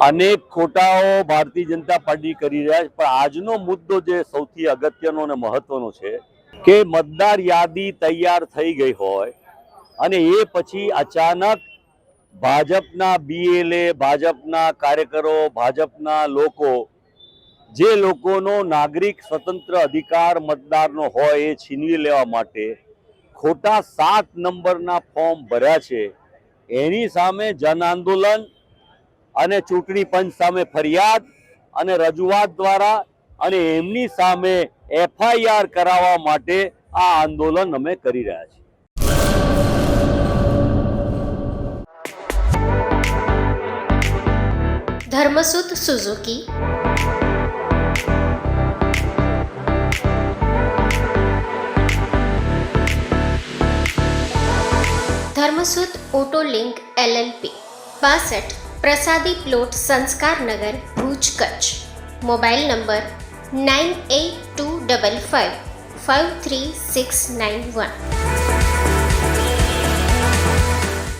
અનેક ખોટાઓ ભારતીય જનતા પાર્ટી કરી રહ્યા છે. પણ આજનો મુદ્દો જે સૌથી અગત્યનો અને મહત્વનો છે કે મતદાર યાદી તૈયાર થઈ ગઈ હોય અને એ પછી અચાનક ભાજપના બીએલએ ભાજપના કાર્યકરો, ભાજપના લોકો, જે લોકોનો નાગરિક સ્વતંત્ર અધિકાર મતદારનો હોય એ છીનવી લેવા માટે ખોટા સાત નંબરના ફોર્મ ભર્યા છે. એની સામે જન આંદોલન અને ચૂંટણી પંચ સામે ફરિયાદ અને રજૂઆત દ્વારા અને એમની સામે એફઆઈઆર કરાવવા માટે આ આંદોલન અમે કરી રહ્યા છીએ. Dharmasut Suzuki. Dharmasut auto link LLP. બાસઠ Prasadi plot Sanskarnagar Bhuj Kutch. Mobile number nine eight two double five five three six nine one.